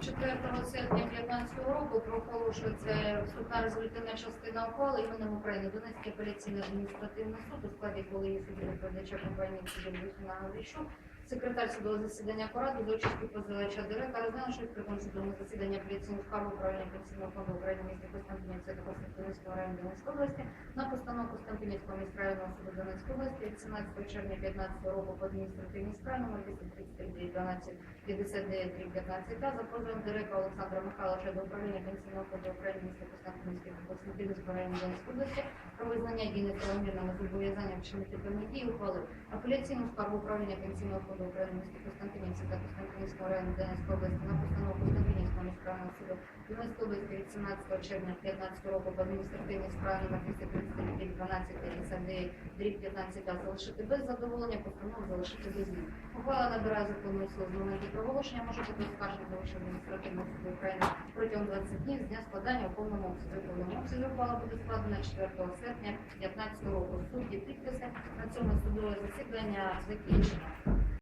4 серпня 2015 року проголошується вступна резолютивна частина ухвали іменем України Донецький апеляційний адміністративний суд у складі колегії судді відповідача компанії Люсина Гаврищук, секретар судового засідання поради за участю позивача директора, розглянувши відкритому судовому засіданні апеляційного скаргу управління пенсійного фонду України міста Константинівця та Константинівського району Донецької області на постанову Константинівського міськрайонного суду Донецької області від 17 червня 2015 року по адміністративній справі номер 233 12 59 15 та за позовом директора Олександра Михайловича до управління пенсійного фонду України міста Константинівського та збирання області про визнання дійних неправомірними зобов'язання вчинити певні дії ухвалив апеляційну скаргу управління пенсійного фонду України міста Константинівці та Константинівського району Донецької області на міськрайонного суду Донецької області від 17 червня 2015 року по адміністративній справі номер 239 12 59 дріб 15 та залишити без задоволення, постанову залишити без змін. Ухвала набирає законну силу з моменту проголошення, може бути оскаржена до Вищого адміністративного суду України протягом 20 днів з дня складання у повному обсязі. У повному обсязі ухвала буде складена 4 серпня 2015 року. Судді підписи на цьому судове засідання закінчено.